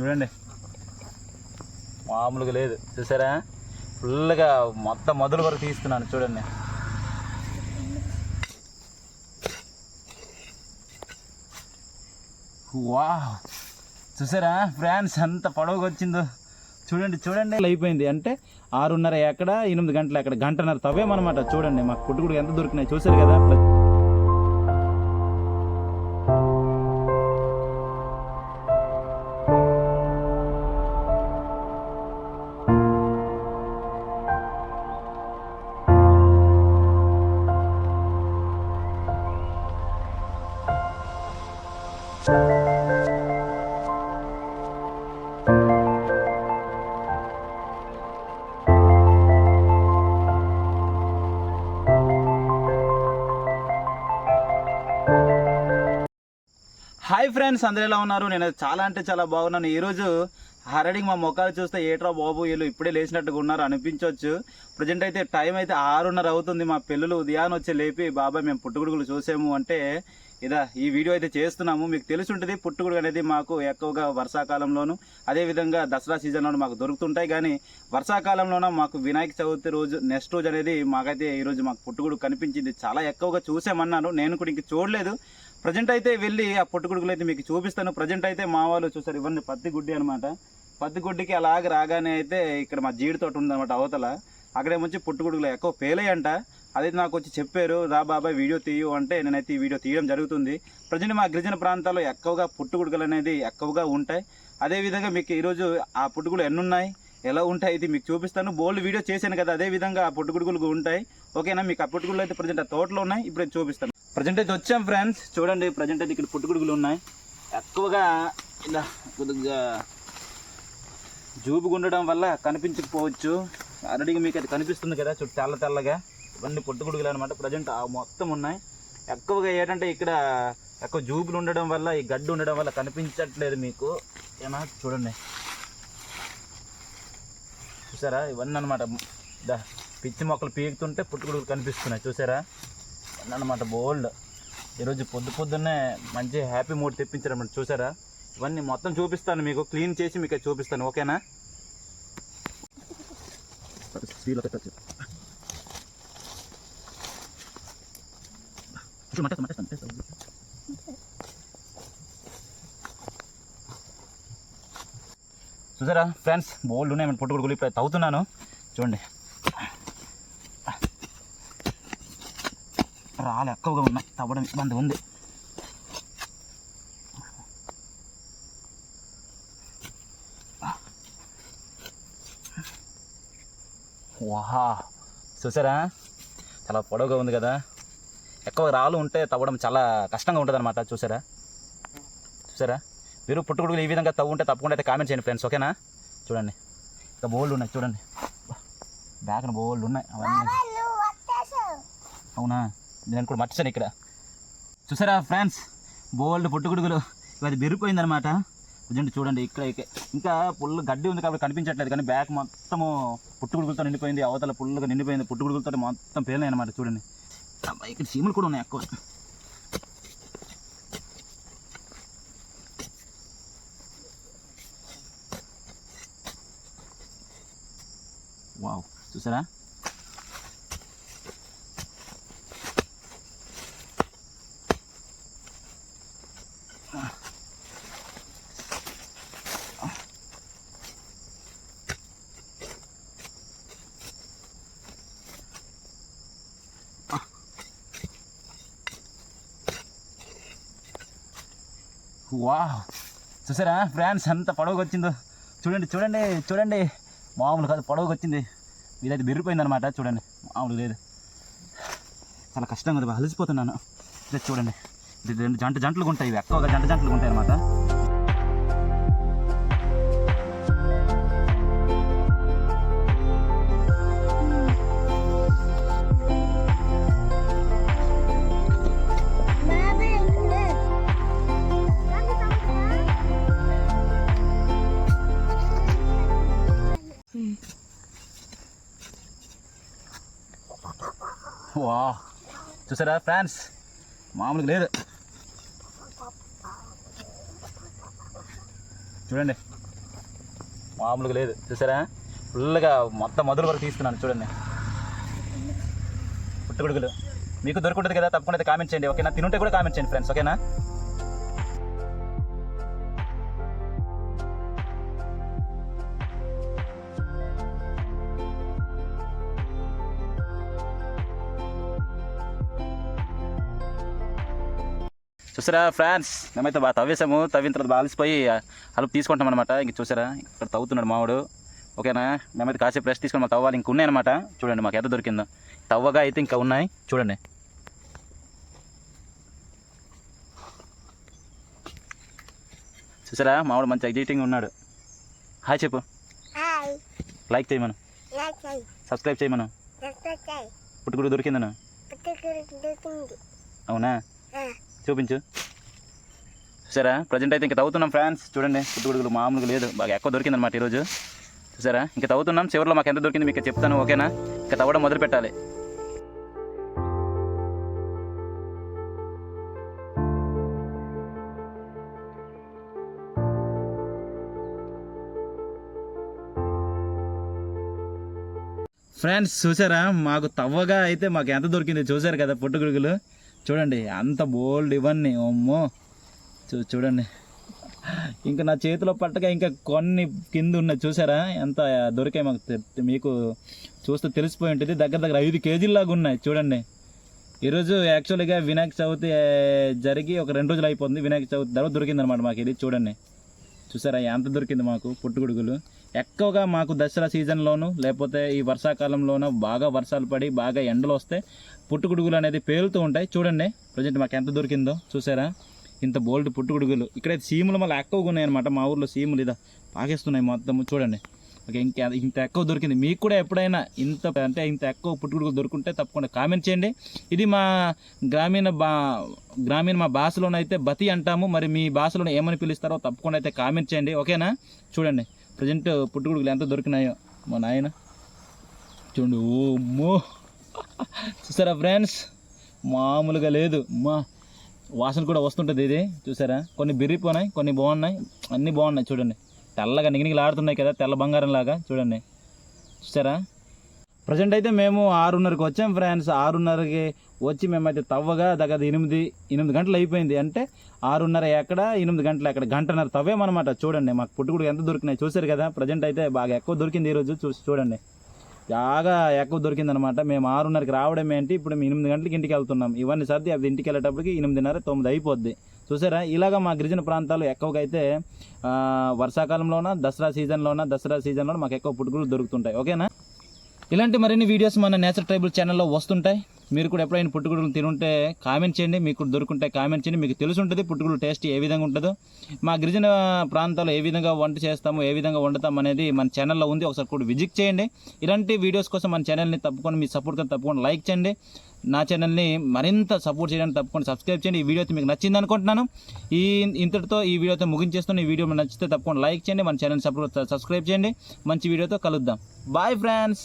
చూడండి. మామూలుగా లేదు. చూసారా? ఫుల్గా మొత్తం మొదలు వరకు తీస్తున్నాను. చూడండి. వా చూసారా? ఫ్రాన్స్ అంత పొడవుగా వచ్చిందో. చూడండి చూడండి. అయిపోయింది? అంటే ఆరున్నర ఎక్కడ ఎనిమిది గంటలు ఎక్కడ? గంటన్నర తవ్వేమన్నమాట. చూడండి మాకు పుట్టుకుడు ఎంత దొరికినాయి. చూసారు కదా? హాయ్ ఫ్రెండ్స్ అందరూ ఎలా ఉన్నారు? నేను చాలా అంటే చాలా బాగున్నాను. ఈరోజు హరడింగ్ మా మొక్కలు చూస్తే ఏట్రా బాబు వీళ్ళు ఇప్పుడే లేచినట్టుగా ఉన్నారు అనిపించవచ్చు. ప్రజెంట్ అయితే టైం అయితే ఆరున్నర అవుతుంది. మా పిల్లలు ఉదయాన్ని వచ్చి లేపి బాబాయ్ మేము పుట్టుగుడుగులు చూసాము. అంటే ఇదా ఈ వీడియో అయితే చేస్తున్నాము. మీకు తెలిసి ఉంటుంది పుట్టుగుడు అనేది మాకు ఎక్కువగా వర్షాకాలంలోను అదేవిధంగా దసరా సీజన్లోనూ మాకు దొరుకుతుంటాయి. కానీ వర్షాకాలంలోన మాకు వినాయక చవితి రోజు నెక్స్ట్ రోజు అనేది మాకైతే ఈరోజు మాకు పుట్టుగుడు కనిపించింది. చాలా ఎక్కువగా చూసామన్నాను. నేను కూడా ఇంక చూడలేదు. ప్రజెంట్ అయితే వెళ్ళి ఆ పుట్టుగుడుగులు అయితే మీకు చూపిస్తాను. ప్రజెంట్ అయితే మా వాళ్ళు చూసారు ఇవన్నీ పత్తి గుడ్డి అనమాట పత్తి గుడ్డికి అలాగ రాగానే అయితే ఇక్కడ మా జీడి తోట ఉందన్నమాట అవతల. అక్కడేమొచ్చి పుట్టుగుడుగులు ఎక్కువ పేలయ్యంట అది నాకు వచ్చి చెప్పారు రా బాబాయ్ వీడియో తీయు అంటే నేనైతే ఈ వీడియో తీయడం జరుగుతుంది. ప్రజెంట్ మా గిరిజన ప్రాంతాల్లో ఎక్కువగా పుట్టుగుడుగులు అనేది ఎక్కువగా ఉంటాయి. అదేవిధంగా మీకు ఈరోజు ఆ పుట్టుకులు ఎన్ని ఉన్నాయి ఎలా ఉంటాయి ఇది మీకు చూపిస్తాను. బోల్డ్ వీడియో చేశాను కదా అదే విధంగా ఆ పుట్టుగుడుగులు ఉంటాయి. ఓకేనా? మీకు ఆ పుట్టుగుడులు అయితే ప్రజెంట్ ఆ తోటలో ఉన్నాయి ఇప్పుడు చూపిస్తాను. ప్రజెంట్ అయితే వచ్చాం ఫ్రెండ్స్. చూడండి ప్రజెంట్ అయితే ఇక్కడ పుట్టుగుడుగులు ఉన్నాయి. ఎక్కువగా ఇలా కొద్దిగా జూబుగా ఉండడం వల్ల కనిపించకపోవచ్చు. ఆల్రెడీ మీకు అది కనిపిస్తుంది కదా చుట్టూ తెల్ల తెల్లగా. ఇవన్నీ పుట్టుగుడుగులు అనమాట ప్రజెంట్ ఆ మొత్తం ఉన్నాయి. ఎక్కువగా ఏంటంటే ఇక్కడ ఎక్కువ జూబులు ఉండడం వల్ల ఈ గడ్డి ఉండడం వల్ల కనిపించట్లేదు మీకు. ఏమన్నా చూడండి. చూసారా? ఇవన్నీ అనమాట దా పిచ్చి మొక్కలు పీకుతుంటే పుట్టుకుడుగులు కనిపిస్తున్నాయి. చూసారా? అన్నమాట బోల్డ్. ఈరోజు పొద్దు పొద్దున్నే మంచి హ్యాపీ మూడ్ తెప్పించారన్నమాట చూసారా? ఇవన్నీ మొత్తం చూపిస్తాను మీకు క్లీన్ చేసి మీకు చూపిస్తాను ఓకేనా? చూసారా ఫ్రెండ్స్ బోల్డ్ ఉన్నాయి పొట్టుకుడు పుట్టుకుడుగులు తవ్వుతున్నాను. చూడండి. రాళ్ళు ఎక్కువగా ఉన్నాయి. తవ్వడం ఇబ్బంది ఉంది. వాహా! చూసారా? చాలా పొడవుగా ఉంది కదా? ఎక్కువ రాళ్ళు ఉంటే తవ్వడం చాలా కష్టంగా ఉంటుంది అనమాట చూసారా? చూసారా? మీరు పుట్టుకుడుగులు ఈ విధంగా తవ్వు ఉంటే తప్పకుండా అయితే కామెంట్ చేయండి ఫ్రెండ్స్ ఓకేనా? చూడండి. ఇంకా బోల్డ్ ఉన్నాయి చూడండి. బ్యాగ్న బోల్డ్ ఉన్నాయి. అవన్నీ. అవునా? నేను కూడా మర్చాను ఇక్కడ. చూసారా ఫ్రెండ్స్? బోల్డ్ పుట్టుగుడుగులు అది బెరిపోయిందనమాట నిజండి చూడండి ఇక్కడ ఇంకా పుల్లు గడ్డి ఉంది కాబట్టి కనిపించట్లేదు కానీ బ్యాగ్ మొత్తము పుట్టుగుడుగులతో నిండిపోయింది. అవతల పుల్లుగా నిండిపోయింది. పుట్టుగుడుగులతో మొత్తం పేలినాయి అనమాట చూడండి ఇక్కడ చీమలు కూడా ఉన్నాయి ఎక్కువ. వావ్ చూసారా? వా చూసారా? ఫ్రాన్స్ ఎంత పడవకొచ్చిందో వచ్చిందో. చూడండి చూడండి చూడండి. మామూలు కాదు పొడవుగా వచ్చింది. ఇదైతే బెరిపోయింది అనమాట చూడండి. మామూలు లేదు. చాలా కష్టంగా కదా అలసిపోతున్నాను. ఇదే చూడండి. ఇది రెండు జంట జంటలు ఉంటాయి ఇవి ఎక్కువగా జంట జంటలు ఉంటాయి అనమాట వా చూసారా ఫ్రాన్స్? మామూలుగా లేదు చూడండి. మామూలుగా లేదు. చూసారా? ఫుల్గా మొత్తం మొదలు వరకు తీస్తున్నాను. చూడండి. పుట్టుగుడుగులు మీకు దొరుకుంటుంది కదా? తప్పకుండా అయితే కామెంట్ చేయండి. ఓకేనా? తినుంటే కూడా కామెంట్ చేయండి ఫ్రెండ్స్. ఓకేనా? చూసారా ఫ్రాన్స్? మేమైతే బాగా తవ్వేసాము. తవ్విన తర్వాత బాగా అలసిపోయి అలుపు తీసుకుంటాం అనమాట ఇంక చూసారా? ఇక్కడ తవ్వుతున్నాడు మావాడు. ఓకేనా? మేమైతే కాసేపు రెస్ట్ తీసుకొని మాకు తవ్వాలి ఇంక ఉన్నాయన్నమాట చూడండి మాకు ఎంత దొరికిందో. తవ్వగా అయితే ఇంకా ఉన్నాయి. చూడండి. చూసారా? మావాడు మంచి ఎగ్జైటింగ్ ఉన్నాడు. హాయ్ చెప్పు. లైక్ చేయమను. సబ్స్క్రైబ్ చేయమను. పుట్టుకుడు దొరికిందను. అవునా? చూపించు. సరే ప్రజెంట్ అయితే ఇంకా తవ్వుతున్నాం ఫ్రాన్స్. చూడండి పుట్టుగుడుగులు మామూలుగా లేదు. బాగా ఎక్కువ దొరికిందన్నమాట ఈరోజు. సరే ఇంకా తవ్వుతున్నాం. చివరిలో మాకు ఎంత దొరికింది మీకు చెప్తాను ఓకేనా? ఇంకా తవ్వడం మొదలు పెట్టాలి. ఫ్రెండ్స్ చూసారా? మాకు తవ్వగా అయితే మాకు ఎంత దొరికింది? చూసారు కదా పుట్టుగుడుగులు చూడండి అంత బోల్డ్ ఇవన్నీ. అమ్మో చూ చూడండి. ఇంకా నా చేతిలో పట్టగా ఇంకా కొన్ని కింద ఉన్నాయి. చూసారా? ఎంత దొరికాయి మాకు తె- మీకు చూస్తే తెలిసిపోయి ఉంటుంది. దగ్గర దగ్గర ఐదు కేజీల్లాగా ఉన్నాయి. చూడండి. ఈరోజు యాక్చువల్గా వినాయక చవితి జరిగి ఒక రెండు రోజులు అయిపోతుంది. వినాయక చవితి తర్వాత దొరికింది అనమాట మాకు ఇది. చూడండి. చూసారా? ఎంత దొరికింది మాకు పుట్టుగుడుగులు ఎక్కువగా మాకు దసరా సీజన్లోను లేకపోతే ఈ వర్షాకాలంలోనూ బాగా వర్షాలు పడి బాగా ఎండలు వస్తే పుట్టుగుడుగులు అనేది పేలుతూ ఉంటాయి. చూడండి ప్రజెంట్ మాకు ఎంత దొరికిందో చూసారా? ఇంత బోల్డ్ పుట్టుగుడుగులు ఇక్కడైతే సీములు మళ్ళీ ఎక్కువగా ఉన్నాయి అనమాట మా ఊర్లో సీములు ఇదా పాకిస్తున్నాయి మొత్తం చూడండి. ఓకే ఇంకా ఇంత ఎక్కువ దొరికింది. మీకు కూడా ఎప్పుడైనా ఇంత అంటే ఇంత ఎక్కువ పుట్టుగుడుగులు దొరుకుంటే తప్పకుండా కామెంట్ చేయండి. ఇది మా గ్రామీణ బా గ్రామీణ మా భాషలోనైతే బతి అంటాము. మరి మీ భాషలో ఏమని పిలుస్తారో తప్పకుండా అయితే కామెంట్ చేయండి. ఓకేనా? చూడండి. ప్రజెంట్ పుట్టుకుడుకులు ఎంత దొరికినాయో మా నాయన. చూడండి ఓ అమ్మో. చూసారా ఫ్రెండ్స్? మామూలుగా లేదు. మా వాసన కూడా వస్తుంటుంది ఇది. చూసారా? కొన్ని బిర్రిపోయినాయి కొన్ని బాగున్నాయి అన్నీ బాగున్నాయి చూడండి. తెల్లగా నిగినిగిలాడుతున్నాయి కదా తెల్ల బంగారం లాగా చూడండి. చూసారా? ప్రజెంట్ అయితే మేము ఆరున్నరకి వచ్చాం ఫ్రెండ్స్. ఆరున్నరకి వచ్చి మేమైతే తవ్వగా దగ్గర ఎనిమిది ఎనిమిది గంటలు అయిపోయింది. అంటే ఆరున్నర ఎక్కడ ఎనిమిది గంటలు ఎక్కడ గంటన్నర తవ్వేమన్నమాట. చూడండి మాకు పుట్టుకుడు ఎంత దొరికినాయి చూసారు కదా. ప్రజెంట్ అయితే బాగా ఎక్కువ దొరికింది ఈరోజు చూసి చూడండి. బాగా ఎక్కువ దొరికింది అనమాట మేము ఆరున్నరకి రావడం ఏంటి? ఇప్పుడు మేము ఎనిమిది గంటలకి ఇంటికి వెళ్తున్నాం. ఇవన్నీ సర్ది అవి ఇంటికి వెళ్ళేటప్పటికి ఎనిమిదిన్నర తొమ్మిది అయిపోద్ది. చూసారా? ఇలాగ మా గిరిజన ప్రాంతాలు ఎక్కువగా అయితే వర్షాకాలంలోన దసరా సీజన్లోన దసరా సీజన్లో మాకు ఎక్కువ పుట్టుకులు దొరుకుతుంటాయి. ఓకేనా? ఇలాంటి మరిన్ని వీడియోస్ మన నేచర్ ట్రైబుల్ ఛానల్లో వస్తుంటాయి. మీరు కూడా ఎప్పుడైనా పుట్టుగుడులు తినుంటే కామెంట్ చేయండి. మీకు దొరుకుంటే కామెంట్ చేయండి. మీకు తెలిసి ఉంటుంది పుట్టుగుడు టేస్ట్ ఏ విధంగా ఉంటుందో. మా గిరిజన ప్రాంతాల్లో ఏ విధంగా వంట చేస్తాము ఏ విధంగా వండుతాం అనేది మన ఛానల్లో ఉంది. ఒకసారి కూడా విజిట్ చేయండి. ఇలాంటి వీడియోస్ కోసం మన ఛానల్ని తప్పకుండా మీ సపోర్ట్గా తప్పకుండా లైక్ చేయండి. నా ఛానల్ని మరింత సపోర్ట్ చేయడానికి తప్పకుండా సబ్స్క్రైబ్ చేయండి. ఈ వీడియో అయితే మీకు నచ్చింది అనుకుంటున్నాను. ఈ ఇంతటితో ఈ వీడియోతో ముగించేస్తున్న ఈ వీడియో నచ్చితే తప్పకుండా లైక్ చేయండి. మన ఛానల్ సపోర్ట్ సబ్స్క్రైబ్ చేయండి. మంచి వీడియోతో కలుద్దాం. Bye friends